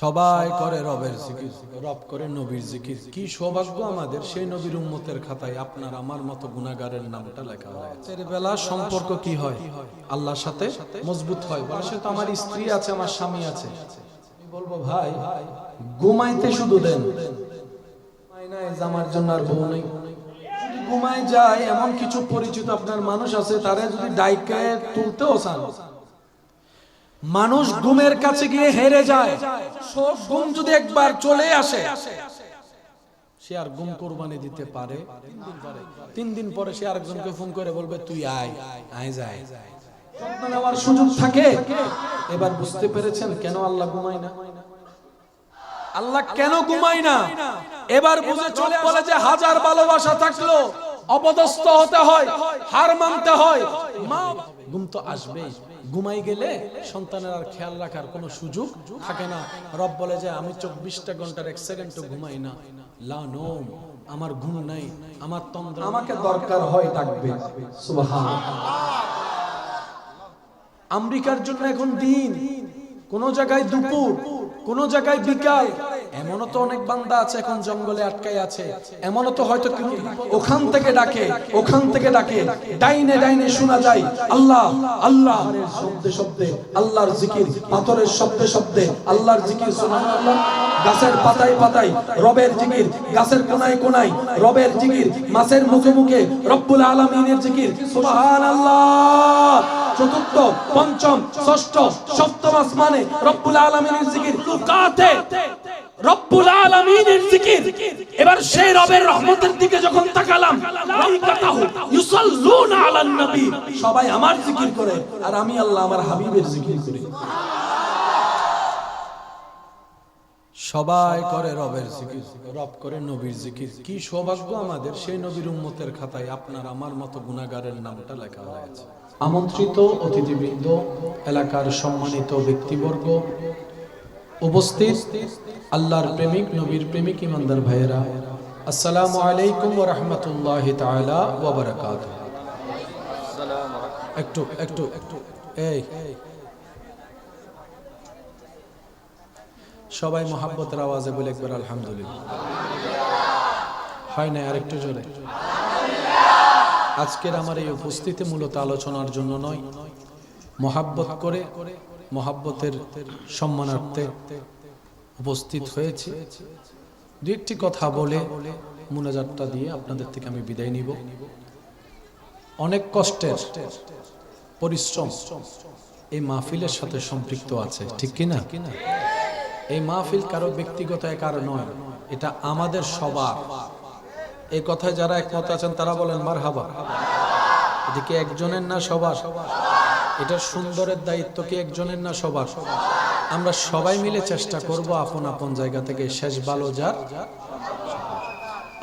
সবাই করে রবের জিকির, রব করে নবীর জিকির। কি সৌভাগ্য আমাদের, সেই নবীর উম্মতের খাতায় আপনার, আমার মতো গুনাহগারের নামটা লেখা হয় বেলা সম্পর্ক কি হয়? আল্লাহর সাথে মজবুত হয়। সে তো আমার স্ত্রী আছে, আমার স্বামী আছে। বলব, ভাই, ঘুমাইতে শুধু দেন। আমার জন্য আর বউ নেই। ঘুমাই যায়, এমন কিছু পরিচিত আপনার মানুষ আছে, তারা যদি ডাইকে তুলতেও চান মানুষ ঘুমের কাছে গিয়ে হেরে যায়। সব ঘুম যদি একবার চলে আসে, সে আর ঘুম কোরবানি দিতে পারে। তিন দিন পরে সে আরেকজনকে ফোন করে বলবে, তুই আয় আয় যায়। এবার বুঝতে পেরেছেন কেন আল্লাহ কেন ঘুমায় না? এবার চলে হাজার ভালোবাসা থাকল অপদস্থ হতে হয়, হার মানতে হয়। ঘুম তো আসবেই। ঘুমাই গেলে সন্তানের আর খেয়াল রাখার কোনো সুযোগ থাকে না। রব বলে যে আমি চব্বিশটা ঘণ্টার এক সেকেন্ড ঘুমাই না। লা নোম আমার ঘুম নাই আমার তন্দ্রা আমাকে দরকার হয় ডাকবে আমেরিকার জন্য এখন দিন। কোন জায়গায় দুপুর কোন জায়গায় বিকাল। এমনও তো অনেক বান্দা আছে এখন জঙ্গলে আটকাই আছে। এমনও তো হয়তো ওখান থেকে ডাকে, ওখান থেকে ডাকে। ডাইনে ডাইনে শোনা যায়, আল্লাহ আল্লাহ। শব্দে শব্দে, আল্লাহর জিকির, পাথরের শব্দে শব্দে, আল্লাহর জিকির, সুবহানাল্লাহ। গাছের পাতায় পাতায়, রবের জিকির, গাছের কোনায় কোনায়, রবের জিকির, মাছের মুখে মুখে, রব্বুল আলামিনের জিকির, সুবহানাল্লাহ। চতুর্থ, পঞ্চম, ষষ্ঠ, সপ্তম আসমানে রব্বুল আলামিনের জিকির কাতে সবাই করে সবাই করে রবের জিকির, রব করে নবীর জিকির। কি সৌভাগ্য আমাদের, সেই নবীর উম্মতের খাতায় আপনার আমার মতো গুনাহগারের নামটা লেখা হয়েছে আমন্ত্রিত অতিথিবৃন্দ, এলাকার সম্মানিত ব্যক্তিবর্গ উপস্থিত আল্লাহর প্রেমিক, নবীর প্রেমিক ইমানদার ভাইয়েরা, আসসালামু আলাইকুম ওয়া রাহমাতুল্লাহি তাআলা ওয়া বারাকাতুহু। একটু একটু একটু, এই। সবাই মোহাব্বতের আওয়াজে বলে একবার আলহামদুলিল্লাহ। হয় না আরেকটু জোরে? আজকের আমার এই উপস্থিতি মূলত আলোচনার জন্য নয়, মহাব্বত করে মহাব্বতের সম্মানার্থে উপস্থিত হয়েছে। দু একটি কথা বলে মুনাজাতটা দিয়ে আপনাদের থেকে আমি বিদায় নিব। অনেক কষ্টের পরিশ্রম এই মাহফিলের সাথে সম্পৃক্ত আছে, ঠিক কিনা? এই মাহফিল কারও ব্যক্তিগত একার নয়, এটা আমাদের সবার। এই কথায় যারা একমত আছেন তারা বলেন মার হাবা এটা কি একজনের না সবার সবার। এটার সুন্দরের দায়িত্ব কি একজনের না সবার? আমরা সবাই মিলে চেষ্টা করব আপন আপন জায়গা থেকে শেষ ভালো যার।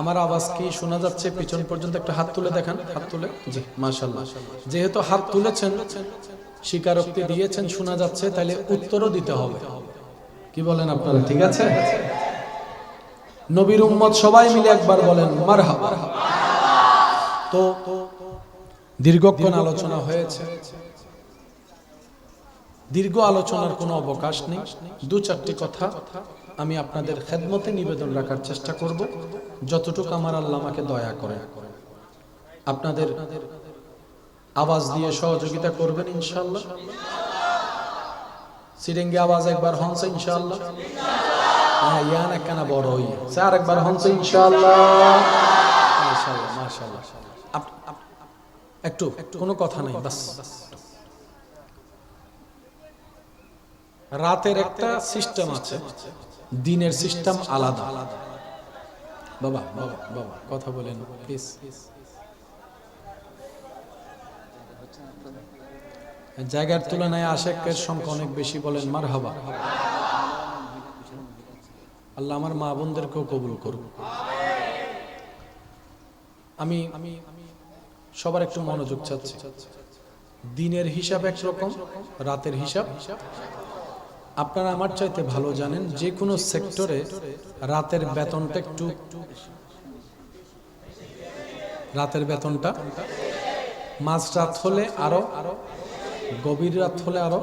আমার আওয়াজ কি শোনা যাচ্ছে? পিছন পর্যন্ত একটা হাত তুলে দেখান। হাত তুলে? জি মাশাল্লাহ যেহেতু হাত তুলেছেন, স্বীকারোক্তি দিয়েছেন, শোনা যাচ্ছে তাহলে উত্তরও দিতে হবে। কি বলেন আপনারা? ঠিক আছে? নবীর উম্মত সবাই মিলে একবার বলেন, মারহাবা। তো দীর্ঘক্ষণ আলোচনা হয়েছে। দীর্ঘ আলোচনার কোনো অবকাশ নেই। দু চারটি কথা আমি আপনাদের খেদমতে নিবেদন রাখার চেষ্টা করব, যতটুকু আমার আল্লাহ আমাকে দয়া করে। আপনাদের আওয়াজ দিয়ে সহযোগিতা করবেন ইনশাল্লাহ সিরিঙ্গে আওয়াজ একবার হনছে ইনশাল্লাহ হ্যাঁ ইয়ান একখানা বড় হই। স্যার, একবার হনছে ইনশাল্লাহ আপ- একটু, কোনো কথা নাই, বাস। রাতের একটা সিস্টেম আছে। দিনের সিস্টেম আলাদা। বাবা বাবা বাবা, কথা বলেন প্লিজ জায়গার তুলনায় আশেকের সংখ্যা অনেক বেশি বলেন মার হাবা আল্লাহ আমার মা বোনদেরকেও কবুল করুন আমি আমি, সবার একটু মনোযোগ চাচ্ছি। দিনের হিসাব একরকম, রাতের হিসাব আপনারা আমার চাইতে ভালো জানেন, যে কোনো সেক্টরে রাতের বেতনটা একটু রাতের বেতনটা, মাঝ রাত হলে আরও, গভীর রাত হলে আরও।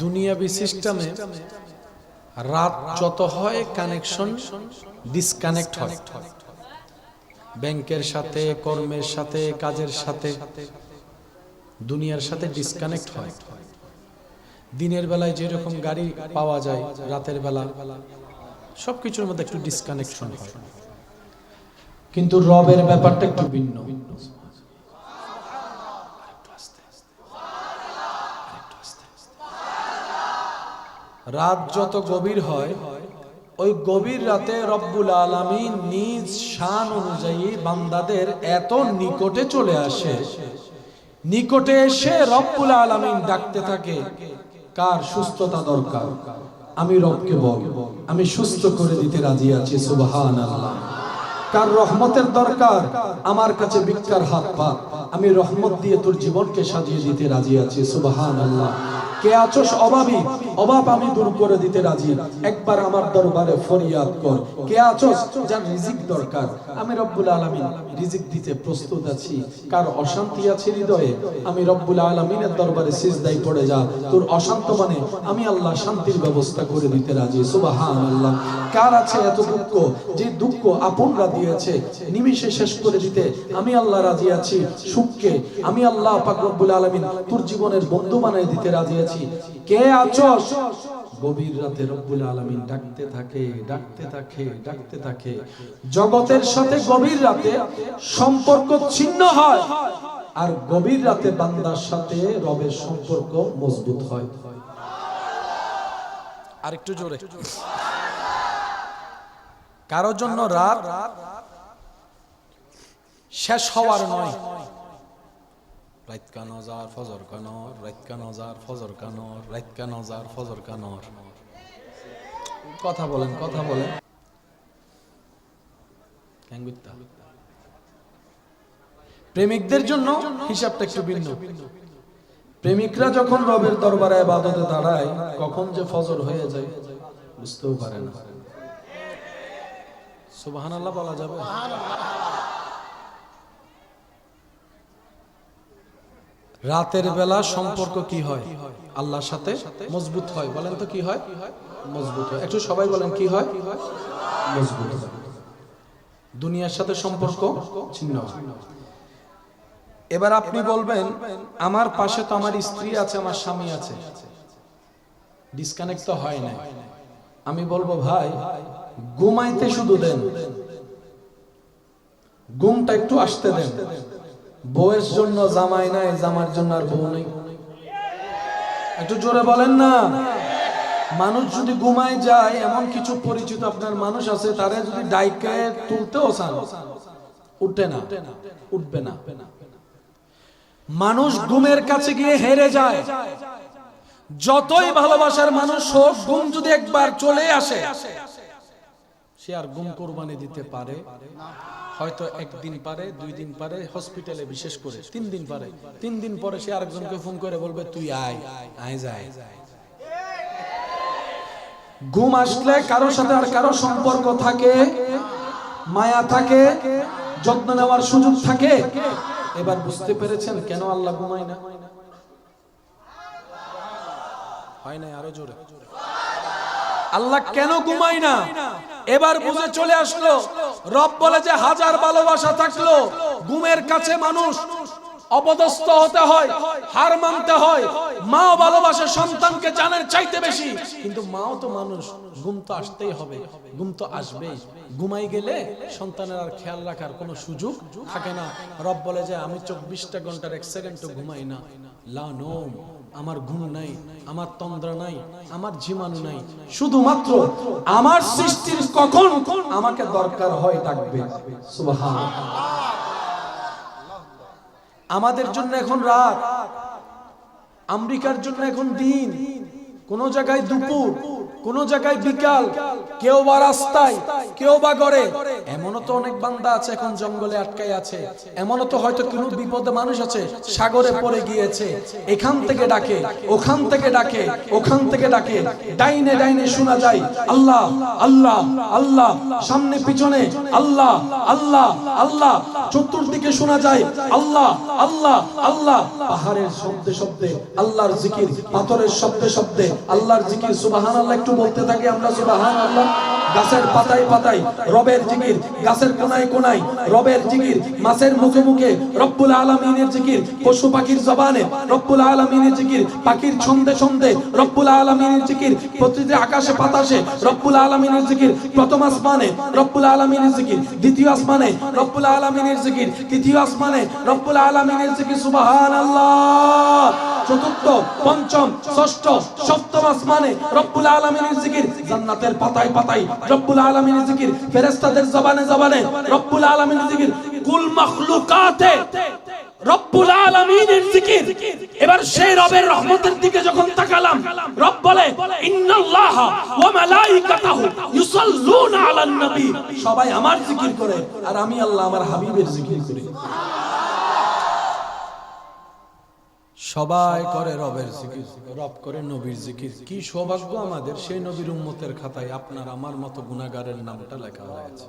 দুনিয়াবি সিস্টেমে রাত যত হয়, কানেকশন ডিসকানেক্ট হয়। ব্যাংকের সাথে, কর্মের সাথে, কাজের সাথে, দুনিয়ার সাথে ডিসকানেক্ট হয়। দিনের বেলায় যেরকম গাড়ি পাওয়া যায়, রাতের বেলা সবকিছুর মধ্যে একটু ডিসকানেকশন কিন্তু রবের ব্যাপারটা একটু ভিন্ন। রাত যত গভীর হয়, ওই গভীর রাতে রব্বুল আলামিন নিজ শান অনুযায়ী বান্দাদের এত নিকটে চলে আসে। নিকটে এসে রব্বুল আলামিন ডাকতে থাকে কার সুস্থতা দরকার? আমি রবকে বল, আমি সুস্থ করে দিতে রাজি আছি সুবাহান কার রহমতের দরকার? আমার কাছে ভিক্ষার হাত পা আমি রহমত দিয়ে তোর জীবনকে সাজিয়ে দিতে রাজি আছি সুবাহান আল্লাহ কে আছোস অভাবী? অভাব আমি দূর করে দিতে রাজি। একবার আমার দরবারে ফরিয়াদ কর। কে আছোস? যার রিজিক দরকার। আমি রব্বুল আলামিন রিজিক দিতে প্রস্তুত আছি। কার অশান্তি আছে হৃদয়ে? আমি রব্বুল আলামিনের দরবারে সিজদাই পড়ে যা। তোর অশান্ত মানে আমি আল্লাহ শান্তির ব্যবস্থা করে দিতে রাজি। সুবাহান আল্লাহ কার আছে এত দুঃখ? যে দুঃখ আপনরা দিয়েছে, নিমিষে শেষ করে দিতে আমি আল্লাহ রাজি আছি। সুখকে আমি আল্লাহ পাক রব্বুল আলামিন তোর জীবনের বন্ধু বানাই দিতে রাজি আছি কে আছস? গভীর রাতে রব্বুল আলামিন ডাকতে থাকে ডাকতে থাকে ডাকতে থাকে। জগতের সাথে গভীর রাতে সম্পর্ক ছিন্ন হয় আর গভীর রাতে বান্দার সাথে রবের সম্পর্ক মজবুত হয়। আরেকটু জোরে। কারোর জন্য রাত শেষ হওয়ার নয়। ফজর কানর ফজর কানর ফজর কানর কথা বলেন কথা বলেন। প্রেমিকদের জন্য হিসাবটা একটু ভিন্ন। প্রেমিকরা যখন রবের দরবারে আবাদতে দাঁড়ায়, কখন যে ফজর হয়ে যায়, বুঝতেও পারে না। সুবহানাল্লাহ বলা যাবে। রাতের বেলা সম্পর্ক কি হয়? আল্লাহর সাথে মজবুত হয়। বলেন তো কি হয়? মজবুত হয়। একটু সবাই বলেন কি হয়? মজবুত দুনিয়ার সাথে সম্পর্ক ছিন্ন এবার আপনি বলবেন, আমার পাশে তো আমার স্ত্রী আছে, আমার স্বামী আছে। ডিসকানেক্ট তো হয় না আমি বলব, ভাই, ঘুমাইতে শুধু দেন। ঘুমটা একটু আসতে দেন। বউয়ের জন্য জামাই নাই, জামার জন্য আর বউ নেই। একটু জোরে বলেন না। মানুষ যদি ঘুমায় যায়, এমন কিছু পরিচিত আপনার মানুষ আছে, তারা যদি ডাইকে তুলতেও চান, উঠে না, উঠবে না। মানুষ ঘুমের কাছে গিয়ে হেরে যায়। যতই ভালোবাসার মানুষ হোক, ঘুম যদি একবার চলে আসে সে আর ঘুম কোরবানি দিতে পারে। হয়তো একদিন পারে, দুই দিন পারে হসপিটালে বিশেষ করে, তিন দিন পারে। তিন দিন পরে সে আরেকজনকে ফোন করে বলবে, তুই আয় আয় যায়। ঘুম আসলে কারোর সাথে আর কারও সম্পর্ক থাকে, মায়া থাকে, যত্ন নেওয়ার সুযোগ থাকে। এবার বুঝতে পেরেছেন কেন আল্লাহ ঘুমায় না? হয় না আরও জোরে? আল্লাহ কেন ঘুমায় না? এবার বুঝে চলে আসলো, রব বলে যে হাজার ভালোবাসা থাকল, ঘুমের কাছে মানুষ অপদস্থ হতে হয়, হার মানতে হয়, মা ভালোবাসে সন্তানকে জানের চাইতে বেশি, কিন্তু মাও তো মানুষ, ঘুম তো আসতেই হবে, ঘুম তো আসবেই, ঘুমাই গেলে সন্তানের আর খেয়াল রাখার কোনো সুযোগ থাকে না। রব বলে যে আমি চব্বিশটা ঘণ্টার এক সেকেন্ডও ঘুমাই না। লা নোম। আমার ঘুম নাই, আমার তন্দ্রা নাই, আমার জীবাণু নাই। শুধুমাত্র আমার সৃষ্টির কখন আমাকে দরকার হয় ডাকবে। আমাদের জন্য এখন রাত, আমেরিকার জন্য এখন দিন। কোন জায়গায় দুপুর, কোন জায়গায় বিকাল, কেউ বা রাস্তায় কেউ বা ঘরে এমনও তো অনেক বান্দা আছে এখন জঙ্গলে আটকাই আছে। এমনও তো হয়তো কোন বিপদে মানুষ আছে, সাগরে পড়ে গিয়েছে। এখান থেকে ডাকে, ওখান থেকে ডাকে, ওখান থেকে ডাকে। ডাইনে ডাইনে শোনা যায়, আল্লাহ আল্লাহ আল্লাহ। সামনে পিছনে, আল্লাহ আল্লাহ আল্লাহ। চতুর্দিকে শোনা যায়, আল্লাহ আল্লাহ আল্লাহ। পাহাড়ের শব্দে শব্দে, আল্লাহর জিকির। পাথরের শব্দে শব্দে, আল্লাহর জিকির। সুবাহান আল্লাহ একটু বলতে থাকি আমরা সুবাহান আল্লাহ গাছের পাতায় পাতায় রবের জিকির, গাছের কোনায় কোনায়, রবের জিকির, মাছের মুখে মুখে, রব্বুল আলমিনের জিকির, পশু পাখির জবানে, রব্বুল আলমিনের জিকির, পাখির ছন্দে ছন্দে, রব্বুল আলমিনের জিকির, প্রতিটি আকাশে বাতাসে, রব্বুল আলমিনের জিকির, প্রথম আসমানে, রব্বুল আলমিনের জিকির, দ্বিতীয় আসমানে, রব্বুল আলমিনের জিকির, তৃতীয় আসমানে, রব্বুল আলমিনের জিকির সুবাহান আল্লাহ চতুর্থ পঞ্চম, ষষ্ঠ, সপ্তম আসমানে রব্বুল আলমিনের জিকির। জান্নাতের পাতায় পাতায় রব্বুল আলমিনের জিকির। ফেরেস্তাদের জবানে জবানে রব্বুল আলমিনের জিকির। কুল মখলুকাতে রব্বুল আলামিনের জিকির। এবার সেই রবের রহমতের দিকে যখন তাকালাম, রব বলে, ইন্নাল্লাহা ওয়া মালাইকাতাহু ইউসাল্লুনা আলান নবী সবাই আমার জিকির করে, আর আমি আল্লাহ আমার হাবিবের জিকির করি। সবাই করে রবের জিকির, রব করে নবীর জিকির। কি সৌভাগ্য আমাদের, সেই নবীর উম্মতের খাতায় আপনার আমার মতো গুনাগারের নামটা লেখা হয়েছে।